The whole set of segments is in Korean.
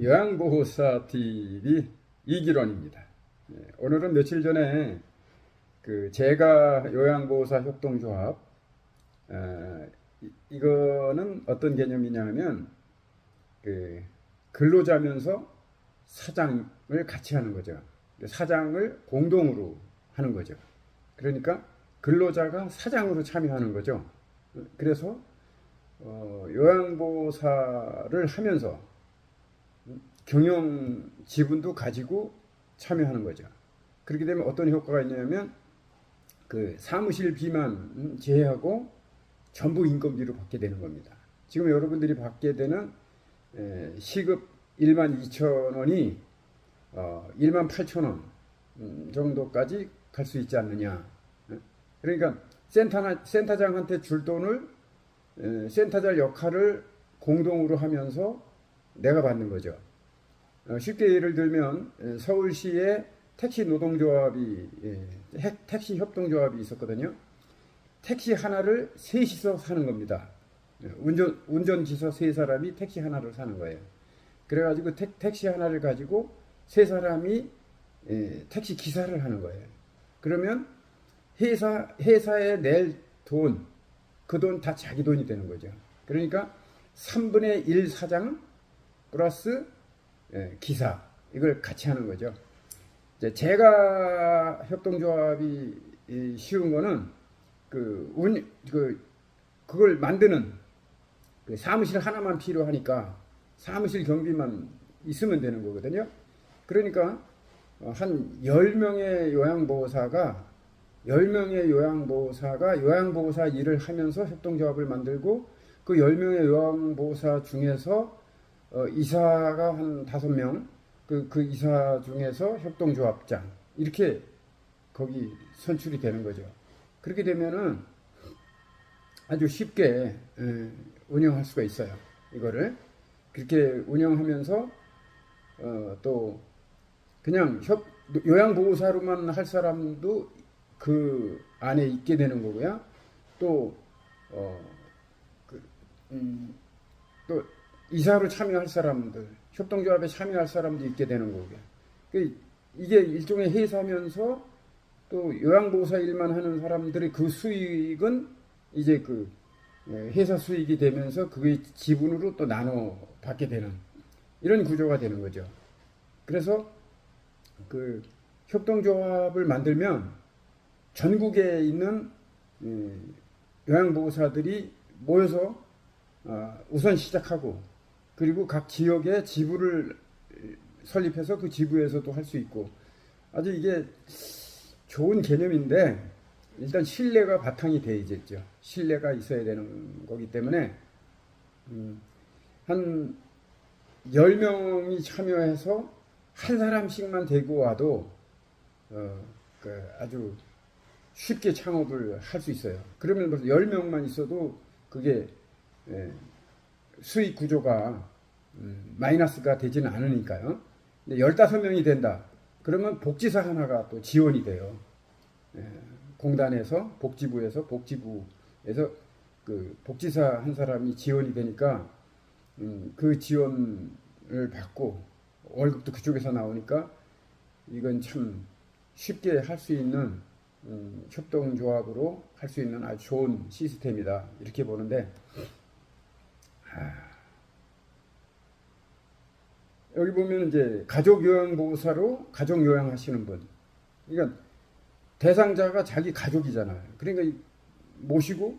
요양보호사 TV 이기론입니다. 예, 오늘은 며칠 전에 그 제가 요양보호사 협동조합 어, 이- 이거는 어떤 개념이냐면 그 근로자면서 사장을 같이 하는 거죠. 사장을 공동으로 하는 거죠. 그러니까 근로자가 사장으로 참여하는 거죠. 그래서 어, 요양보호사를 하면서 경영 지분도 가지고 참여하는 거죠. 그렇게 되면 어떤 효과가 있냐면 그 사무실 비만 제외하고 전부 인건비로 받게 되는 겁니다. 지금 여러분들이 받게 되는 에, 시급 1만 2천 원이 어, 1만 8천 원 음, 정도까지 갈 수 있지 않느냐. 예? 그러니까 센터 센터장한테 줄 돈을 에, 센터장 역할을 공동으로 하면서 내가 받는 거죠. 어, 쉽게 예를 들면 에, 서울시에 택시 노동조합이 예, 핵- 택시 협동조합이 있었거든요. 택시 하나를 셋이서 사는 겁니다. 예, 운전 운전기사 세 사람이 택시 하나를 사는 거예요. 그래가지고 택, 택시 하나를 가지고 세 사람이 예, 택시 기사를 하는 거예요. 그러면 회사 회사에 낼 돈, 그 돈 다 자기 돈이 되는 거죠. 그러니까 3분의 1 사장 플러스 예, 기사 이걸 같이 하는 거죠. 제가 협동조합이 이 쉬운 거는 그 운, 그, 그걸 만드는 그 사무실 하나만 필요하니까 사무실 경비만 있으면 되는 거거든요. 그러니까 어, 한 10명의 요양보호사가 10명의 요양보호사가 요양보호사 일을 하면서 협동조합을 만들고 그 10명의 요양보호사 중에서 어, 이사가 한 5명 그, 그 이사 중에서 협동조합장 이렇게 거기 선출이 되는 거죠. 그렇게 되면은 아주 쉽게 에, 운영할 수가 있어요. 이거를 그렇게 운영하면서 어, 또 그냥 협 요양보호사로만 할 사람도 그 안에 있게 되는 거고요. 또 어, 그, 음, 또 이사로 참여할 사람들, 협동조합에 참여할 사람도 있게 되는 거고요. 그 이게 일종의 회사면서 또 요양보호사 일만 하는 사람들의 그 수익은 이제 그 예, 회사 수익이 되면서 그게 지분으로 또 나눠 받게 되는 이런 구조가 되는 거죠. 그래서 그 협동조합을 만들면 전국에 있는 예, 요양보호사들이 모여서 아, 우선 시작하고 그리고 각 지역에 지부를 설립해서 그 지부에서도 할 수 있고 아주 이게 좋은 개념인데 일단 신뢰가 바탕이 돼 있겠죠. 신뢰가 있어야 되는 거기 때문에 음, 한 10명이 참여해서 한 사람씩만 데리고 와도 어, 그 아주 쉽게 창업을 할 수 있어요. 그러면 벌써 10명만 있어도 그게 예, 수익 구조가 음, 마이너스가 되지는 않으니까요. 근데 15명이 된다. 그러면 복지사 하나가 또 지원이 돼요. 예, 공단에서 복지부에서 복지부에서 그 복지사 한 사람이 지원이 되니까 음, 그 지원을 받고 월급도 그쪽에서 나오니까 이건 참 쉽게 할 수 있는 음, 협동조합으로 할 수 있는 아주 좋은 시스템이다 이렇게 보는데 아, 여기 보면 이제 가족 요양 보호사로 가족 요양 하시는 분, 그러니까 대상자가 자기 가족이잖아요. 그러니까 이- 모시고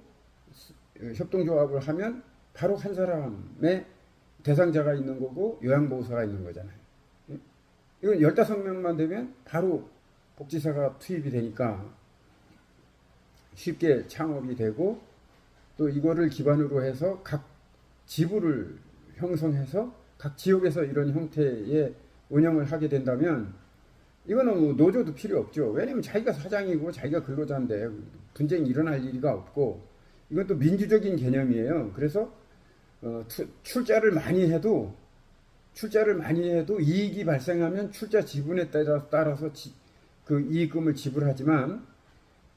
협동조합을 하면 바로 한 사람의 대상자가 있는 거고 요양보호사가 있는 거잖아요. 이건 15명만 되면 바로 복지사가 투입이 되니까 쉽게 창업이 되고 또 이거를 기반으로 해서 각 지부를 형성해서 각 지역에서 이런 형태의 운영을 하게 된다면 이거는 뭐 노조도 필요 없죠. 왜냐면 자기가 사장이고 자기가 근로자인데 분쟁이 일어날 일이가 없고 이건 또 민주적인 개념이에요. 그래서 어, 투- 출자를 많이 해도 출자를 많이 해도 이익이 발생하면 출자 지분에 따라, 따라서 지- 그 이익금을 지불하지만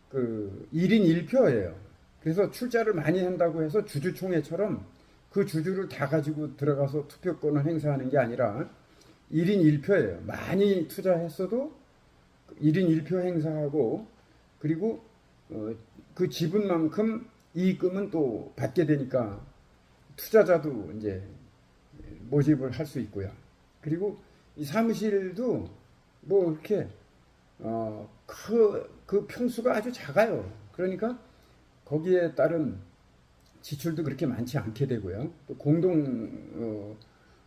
그 1인 1표예요. 그래서 출자를 많이 한다고 해서 주주총회처럼 그 주주를 다 가지고 들어가서 투표권을 행사하는 게 아니라 1인 1표예요. 많이 투자했어도 1인 1표 행사하고 그리고 어, 그 지분만큼 이익금은 또 받게 되니까 투자자도 이제 모집을 할 수 있고요. 그리고 이 사무실도 뭐 이렇게 어그 그 평수가 아주 작아요. 그러니까 거기에 따른 지출도 그렇게 많지 않게 되고요. 또 공동 어,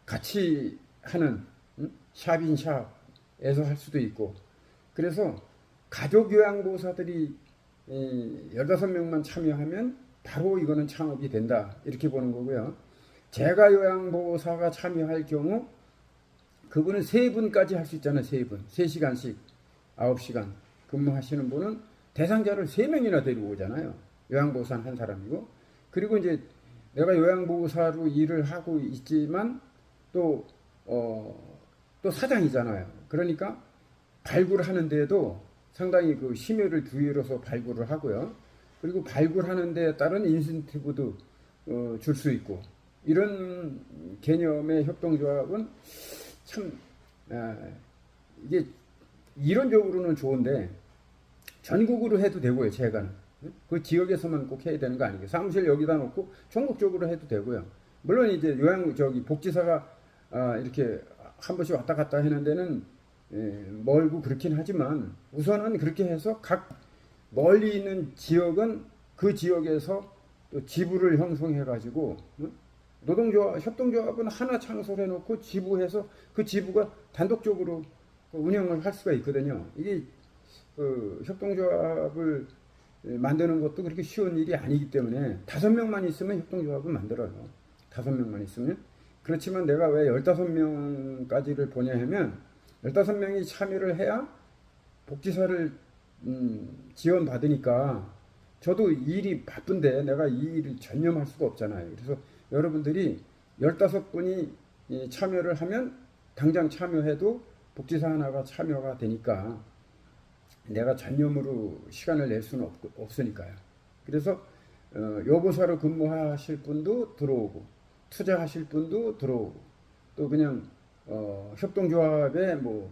같이 하는 음? 샵인 샵에서 할 수도 있고 그래서 가족 요양보호사들이 15명만 참여하면 바로 이거는 창업이 된다 이렇게 보는 거고요. 제가 요양보호사가 참여할 경우 그분은 세 분까지 할 수 있잖아요. 세 분. 세 시간씩 아홉 시간 근무하시는 분은 대상자를 세 명이나 데리고 오잖아요. 요양보호사는 한 사람이고 그리고 이제 내가 요양보호사로 일을 하고 있지만 또 어, 또 사장이잖아요. 그러니까 발굴하는 데도 상당히 그 심혈을 기울여서 발굴을 하고요. 그리고 발굴하는 데에 따른 인센티브도 어, 줄 수 있고 이런 개념의 협동조합은 참 아, 이게 이론적으로는 좋은데 전국으로 해도 되고요. 제가는 그 지역에서만 꼭 해야 되는 거 아니에요. 사무실 여기다 놓고 전국적으로 해도 되고요. 물론 이제 요양 저기 복지사가 아, 이렇게 한 번씩 왔다 갔다 하는 데는 예, 멀고 그렇긴 하지만 우선은 그렇게 해서 각 멀리 있는 지역은 그 지역에서 또 지부를 형성해 가지고 노동조합 협동조합은 하나 창설해 놓고 지부해서 그 지부가 단독적으로 그 운영을 할 수가 있거든요. 이게 그 협동조합을 만드는 것도 그렇게 쉬운 일이 아니기 때문에 다섯 명만 있으면 협동조합을 만들어요. 다섯 명만 있으면 그렇지만 내가 왜 열다섯 명까지를 보냐 하면 열다섯 명이 참여를 해야 복지사를 음, 지원받으니까 저도 일이 바쁜데 내가 이 일을 전념할 수가 없잖아요. 그래서 여러분들이 열다섯 분이 참여를 하면 당장 참여해도 복지사 하나가 참여가 되니까 내가 전념으로 시간을 낼 수는 없, 으니까요 그래서 어, 요보사로 근무하실 분도 들어오고 투자하실 분도 들어오고 또 그냥 어, 협동조합에 뭐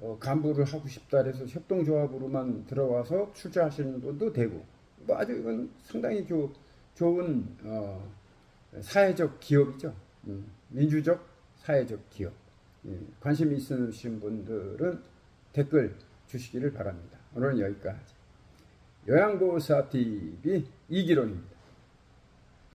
어, 간부를 하고 싶다 해서 협동조합으로만 들어와서 출자하시는 분도 되고 뭐 아주 이건 상당히 조, 좋은 어, 사회적 기업이죠. 음, 민주적 사회적 기업. 예, 관심 있으신 분들은 댓글 주시기를 바랍니다. 오늘은 여기까지. 요양보호사 TV 이기론입니다.